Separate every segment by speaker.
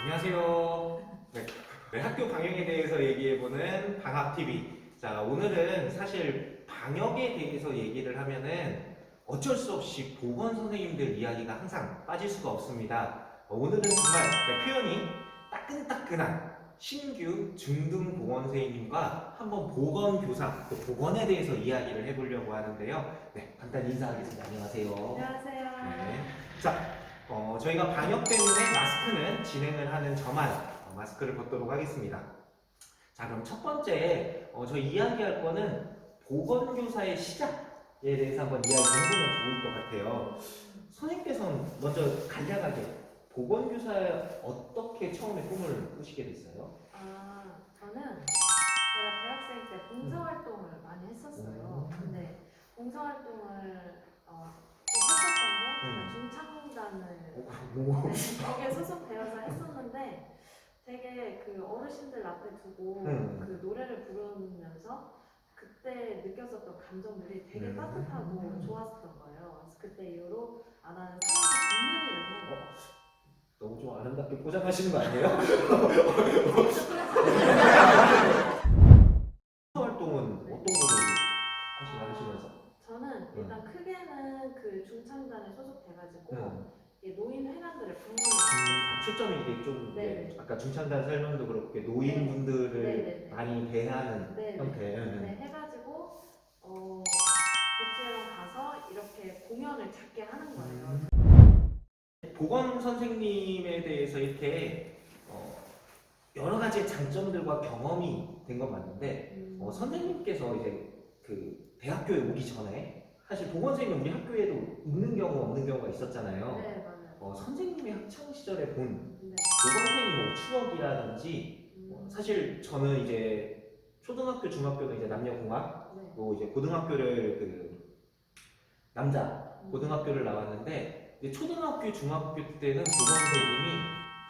Speaker 1: 안녕하세요. 네, 네, 학교 방역에 대해서 얘기해보는 방학TV. 자, 오늘은 사실 방역에 대해서 얘기를 하면은 어쩔 수 없이 보건 선생님들 이야기가 항상 빠질 수가 없습니다. 어, 오늘은 정말 네, 표현이 따끈따끈한 신규 중등 보건 선생님과 한번 보건 교사, 또 보건에 대해서 이야기를 해보려고 하는데요. 네, 간단히 인사하겠습니다. 안녕하세요.
Speaker 2: 안녕하세요.
Speaker 1: 네. 자, 어, 저희가 방역 때문에 마스크는 진행을 하는 저만 어, 마스크를 벗도록 하겠습니다. 자, 그럼 첫 번째 어, 저희 이야기할 거는 보건교사의 시작에 대해서 한번 이야기해보면 좋을 것 같아요. 선생님께서는 먼저 간략하게 보건교사 어떻게 처음에 꿈을 꾸시게 됐어요?
Speaker 2: 아, 저는 제가 대학생 때 봉사활동을 많이 했었어요.
Speaker 1: 음.
Speaker 2: 근데 봉사활동을 어, 좀 했었던 게 제가 중창단을
Speaker 1: 어, 뭐,
Speaker 2: 네, 거기에 소속되어서 했었는데 되게 그 어르신들 앞에 두고
Speaker 1: 음.
Speaker 2: 그 노래를 부르면서 그때 느꼈었던 감정들이 되게
Speaker 1: 음.
Speaker 2: 따뜻하고 좋았었던 거예요. 그래서 그때 이후로 아 나는 사람을 돕는 일을 해야 돼.
Speaker 1: 너무 좀 아름답게 포장하시는 거 아니에요? 활동은 어떤 거를 하시 하시면서?
Speaker 2: 저는 일단 크게는 그 중창단에 소속돼가지고
Speaker 1: 음.
Speaker 2: 이 노인 회관들을 방문을
Speaker 1: 음, 초점이 이게 좀
Speaker 2: 네.
Speaker 1: 아까 중창단 설명도 그렇게 노인분들을
Speaker 2: 네, 네, 네.
Speaker 1: 많이 대하는
Speaker 2: 네,
Speaker 1: 형태.
Speaker 2: 네, 해가지고 어, 복지회관 가서 이렇게 공연을 작게 하는 거예요.
Speaker 1: 보건 선생님에 대해서 이렇게 어, 여러 가지 장점들과 경험이 된 건 맞는데
Speaker 2: 음,
Speaker 1: 어, 선생님께서 이제 그 대학교에 오기 전에 사실 보건 선생님 우리 학교에도 있는 경우 없는 경우가 있었잖아요.
Speaker 2: 네 맞아요.
Speaker 1: 어, 선생님의 학창 시절에 본
Speaker 2: 네.
Speaker 1: 보건 선생님 뭐 추억이라든지 어,
Speaker 2: 음,
Speaker 1: 사실 저는 이제 초등학교, 중학교는 이제 남녀공학,
Speaker 2: 네.
Speaker 1: 또 이제 고등학교를 그 남자 고등학교를 나왔는데 이제 초등학교, 중학교 때는 보건 선생님이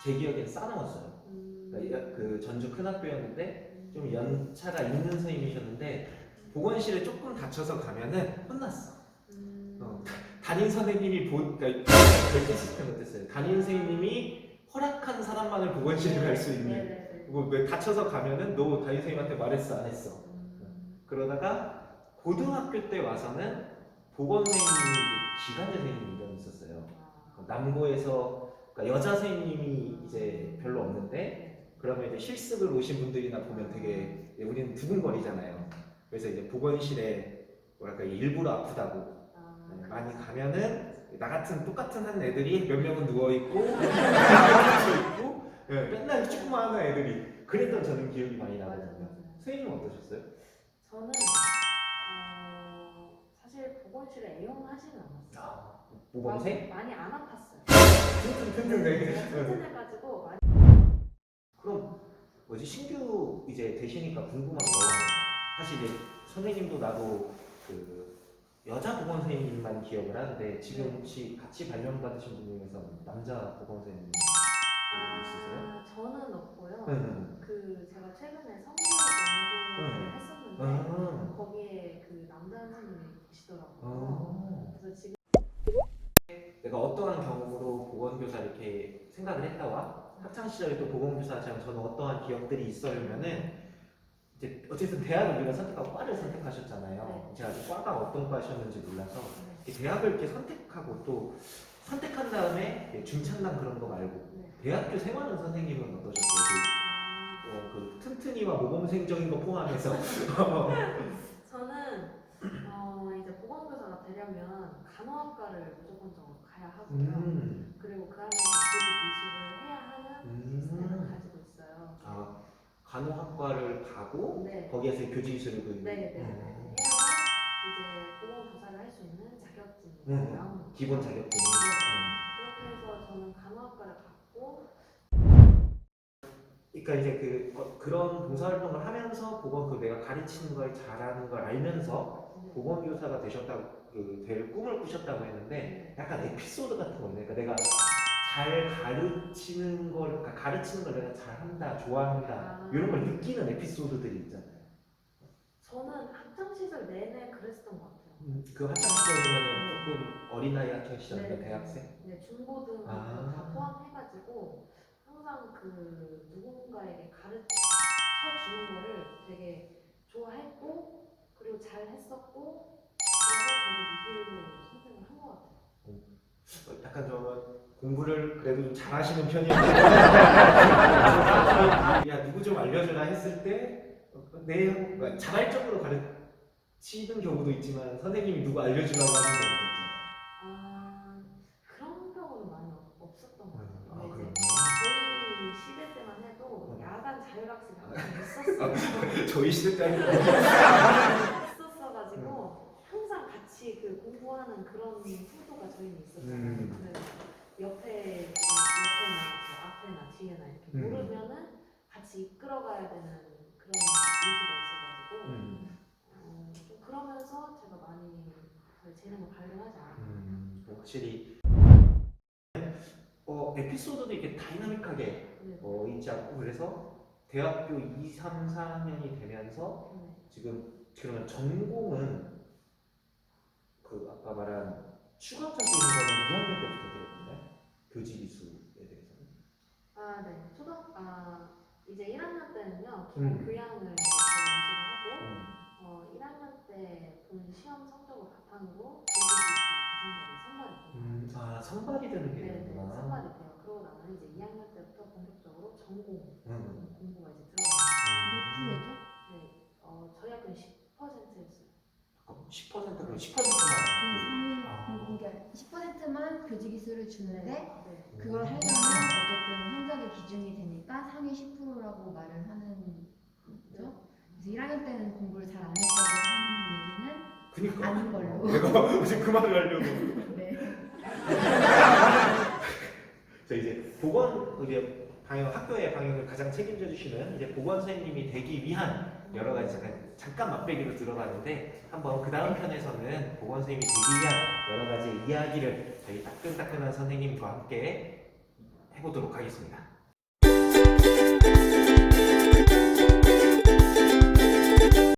Speaker 1: 제 기억엔 싸나웠어요.
Speaker 2: 음,
Speaker 1: 그러니까 그 전주 큰 학교였는데
Speaker 2: 음,
Speaker 1: 좀 연차가 있는 선생님이셨는데 보건실에 조금 다쳐서 가면은 혼났어.
Speaker 2: 음,
Speaker 1: 어, 담임 선생님이 보, 그러니까 결제 시스템 어땠어요? 담임 선생님이 허락한 사람만을 보건실에 갈 수 있는.
Speaker 2: 네, 네, 네.
Speaker 1: 그리고 왜 다쳐서 가면은 너 담임 선생님한테 말했어 안 했어?
Speaker 2: 음,
Speaker 1: 그러다가 고등학교 때 와서는 보건 선생님이 기간제 선생님이 있었어요.
Speaker 2: 아,
Speaker 1: 남고에서 그러니까 여자 선생님이 이제 별로 없는데
Speaker 2: 네.
Speaker 1: 그러면 이제 실습을 오신 분들이나 보면 되게 예, 우리는 두근거리잖아요. 그래서 이제 보건실에 뭐랄까 일부러 아프다고
Speaker 2: 아,
Speaker 1: 네,
Speaker 2: 그-
Speaker 1: 많이 가면은 나 같은 똑같은 한 애들이 몇 명은 누워 있고 있고 예, 맨날 축구만 하는 애들이 그랬던 저는 기억이 많이 나거든요. 선생님은 어떠셨어요?
Speaker 2: 저는 어, 보건실에 애용하지는 않았어요.
Speaker 1: 아, 모범생?
Speaker 2: 많이 안 아팠어요.
Speaker 1: 튼튼튼튼해.
Speaker 2: 제가 튼튼해가지고 많이
Speaker 1: 그럼 뭐지 신규 이제 되시니까 궁금한 거 사실 이제 선생님도 나도 그 여자 보건 선생님만 기억을 하는데 지금
Speaker 2: 네.
Speaker 1: 혹시 같이 발령 받으신 분 중에서 남자 보건 선생님 있으세요?
Speaker 2: 아, 저는 없고요.
Speaker 1: 응.
Speaker 2: 그 제가 최근에
Speaker 1: 응.
Speaker 2: 연구를 했었는데
Speaker 1: 응.
Speaker 2: 선생님이 계시더라고요.
Speaker 1: 어.
Speaker 2: 그래서 지금
Speaker 1: 내가 어떠한 경험으로 보건교사 이렇게 생각을 했다와 학창 시절에 또 보건교사처럼 저는 어떠한 기억들이 있어요면은 이제 어쨌든 대학을 우리가 선택하고 과를 선택하셨잖아요. 제가 아직 과가 어떤 과셨는지 몰라서
Speaker 2: 네.
Speaker 1: 이 대학을 이렇게 선택하고 또 선택한 다음에 중창단 그런 거 말고
Speaker 2: 네.
Speaker 1: 대학교 생활은 선생님은 어떠셨어요? 그,
Speaker 2: 아,
Speaker 1: 어, 그 튼튼이와 모범생적인 거 포함해서
Speaker 2: 되려면 간호학과를 무조건적으로 가야 하고요.
Speaker 1: 음,
Speaker 2: 그리고 그 안에서 기술 이식을 해야 하는 시스템을
Speaker 1: 음.
Speaker 2: 가지고 있어요.
Speaker 1: 아 간호학과를 가고
Speaker 2: 네.
Speaker 1: 거기에서 교직수를 그
Speaker 2: 네, 네, 네.
Speaker 1: 음,
Speaker 2: 해야만 이제 보건교사를 할 수 있는 자격증이
Speaker 1: 음.
Speaker 2: 나오는 거죠.
Speaker 1: 기본 자격증이
Speaker 2: 그렇게 해서 저는 간호학과를 갔고
Speaker 1: 그러니까 이제 그 어, 그런 봉사활동을 하면서 보건 그 내가 가르치는 걸 잘하는 걸 알면서
Speaker 2: 네.
Speaker 1: 보건교사가 되셨다고 그 될 꿈을 꾸셨다고 했는데
Speaker 2: 네.
Speaker 1: 약간 에피소드 같은 거 있네. 그러니까 내가 잘 가르치는 걸 그러니까 가르치는 걸 내가 잘한다, 좋아한다
Speaker 2: 아.
Speaker 1: 이런 걸 느끼는 에피소드들이 있잖아요.
Speaker 2: 저는 학창 시절 내내 그랬었던 것 같아요.
Speaker 1: 음, 그 학창 시절이면 조금 어린아이 학창 시절인가
Speaker 2: 네.
Speaker 1: 대학생?
Speaker 2: 네, 중고등
Speaker 1: 아.
Speaker 2: 다 포함해가지고
Speaker 1: 공부를 그래도 좀 잘하시는 편이에요. 야 누구 좀 알려주나 했을 때내 그러니까 자발적으로 가르치는 경우도 있지만 선생님이 누구 알려주라고 하는 경우도 있잖아요.
Speaker 2: 아 그런 경우는 많이 없- 없었던 것 같아요.
Speaker 1: 아,
Speaker 2: 근데? 이제 저희 시대 때만 해도
Speaker 1: 어.
Speaker 2: 야간 자율학습이 있었어요.
Speaker 1: 저희 시대 때는 확실히 어, 에피소드도 이렇게 다이나믹하게
Speaker 2: 네.
Speaker 1: 어, 있지 않고 그래서 대학교 2, 3, 4학년이 되면서
Speaker 2: 네.
Speaker 1: 지금 그러면 전공은 그 아까 말한 추가적인 거는 2학년 때부터 들었는데 교직 이수에 대해서는
Speaker 2: 아, 네. 초등 아 이제 1학년 때는요
Speaker 1: 음.
Speaker 2: 교양을 연습을 하고
Speaker 1: 음.
Speaker 2: 어 1학년 때 본 시험 성적을 바탕으로
Speaker 1: 아 선발이 되는 게
Speaker 2: 네, 네,
Speaker 1: 되는구나.
Speaker 2: 선발이 돼요. 그러고 나면 이제 2학년 때부터 본격적으로 전공
Speaker 1: 음.
Speaker 2: 공부가 이제 들어가요.
Speaker 1: 음.
Speaker 2: 네, 어 저희 학교는 10%였어요.
Speaker 1: 10%로 10%만.
Speaker 3: 그
Speaker 1: 아.
Speaker 3: 상위 그러니까 10%만 교직 기술을 주는데
Speaker 2: 네.
Speaker 3: 그걸 하려면 어쨌든 성적이 기준이 되니까 상위 10%라고 말을 하는 거죠. 그래서 1학년 때는 공부를 잘 안 했다고 하는
Speaker 1: 그니까.
Speaker 3: 얘기는 아닌 걸로.
Speaker 1: 내가 지금 그 말을 하려고.
Speaker 3: 네.
Speaker 1: 자 이제 보건 이제 방역 학교의 방역을 가장 책임져 주시는 이제 보건 선생님이 되기 위한 여러 가지 잠깐 잠깐 맛배기로 들어가는데 한번 그 다음 편에서는 보건 선생님이 되기 위한 여러 가지 이야기를 저희 따끈따끈한 선생님과 함께 해보도록 하겠습니다.